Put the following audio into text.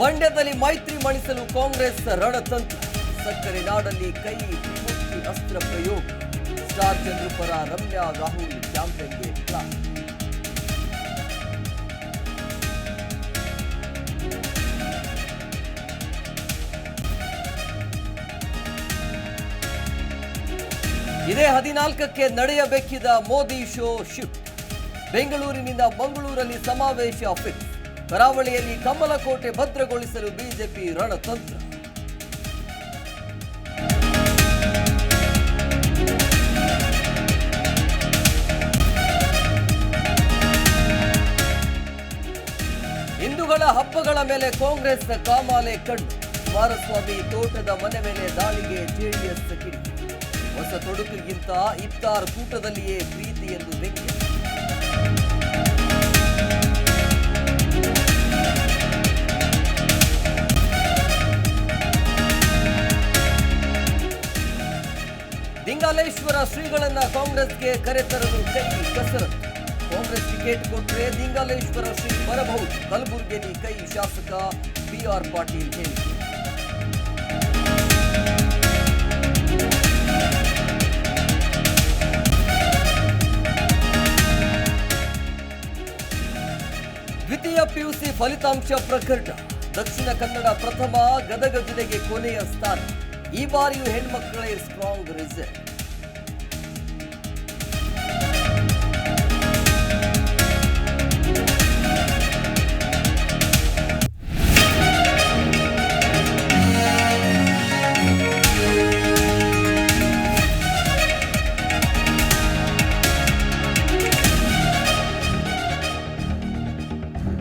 ಮಂಡ್ಯದಲ್ಲಿ ಮೈತ್ರಿ ಮಣಿಸಲು ಕಾಂಗ್ರೆಸ್ ರಣತಂತ್ರ. ಸಕ್ಕರೆ ನಾಡಲ್ಲಿ ಕೈ ತ್ರಿಮೂರ್ತಿ ಅಸ್ತ್ರ ಪ್ರಯೋಗ. ಸ್ಟಾರ್ ಚಂದ್ರು ಪರ ರಮ್ಯಾ, ರಾಹುಲ್ ಕ್ಯಾಂಪೇನ್ಗೆ ಪ್ಲಾನ್ ಇದೇ ಹದಿನಾಲ್ಕಕ್ಕೆ ನಡೆಯಬೇಕಿದ್ದ ಮೋದಿ ಶೋ ಶಿಫ್ಟ್. ಬೆಂಗಳೂರಿನಿಂದ ಮಂಗಳೂರಲ್ಲಿ ಸಮಾವೇಶ ಫಿಕ್ಸ್. ಕರಾವಳಿಯಲ್ಲಿ ಕಮಲಕೋಟೆ ಭದ್ರಗೊಳಿಸಲು ಬಿಜೆಪಿ ರಣತಂತ್ರ. ಹಿಂದೂಗಳ ಹಬ್ಬಗಳ ಮೇಲೆ ಕಾಂಗ್ರೆಸ್ ಕಾಮಾಲೆ ಕಣ್ಣು. ಕುಮಾರಸ್ವಾಮಿ ತೋಟದ ಮನೆ ಮೇಲೆ ದಾಳಿಗೆ ಜೆಡಿಎಸ್ ಕಿಡಿ. ಹೊಸ ತೊಡಕಿಗಿಂತ ಇಫ್ತಾರ್ ಕೂಟದಲ್ಲಿಯೇ ಪ್ರೀತಿ ಎಂದು ವ್ಯಂಗ್ಯ ದಿಂಗಾಲೇಶ್ವರ ಶ್ರೀಗಳನ್ನ ಕಾಂಗ್ರೆಸ್ಗೆ ಕರೆತರಲು ಕೈ ಕಸರತ್ತು. ಕಾಂಗ್ರೆಸ್ ಟಿಕೆಟ್ ಕೊಟ್ಟರೆ ದಿಂಗಾಲೇಶ್ವರ ಶ್ರೀ ಬರಬಹುದು. ಕಲಬುರಗಿಯಲ್ಲಿ ಕೈ ಶಾಸಕ ಬಿ ಆರ್ ಪಾಟೀಲ್ ಹೇಳಿಕೆ. ದ್ವಿತೀಯ ಪಿಯುಸಿ ಫಲಿತಾಂಶ ಪ್ರಕಟ ದಕ್ಷಿಣ ಕನ್ನಡ ಪ್ರಥಮ ಗದಗ ಜಿಲ್ಲೆಗೆ ಕೊನೆಯ ಸ್ಥಾನ. ಈ ಬಾರಿಯೂ ಹೆಣ್ಮಕ್ಕಳೇ ಸ್ಟ್ರಾಂಗ್ ರಿಸಲ್ಟ್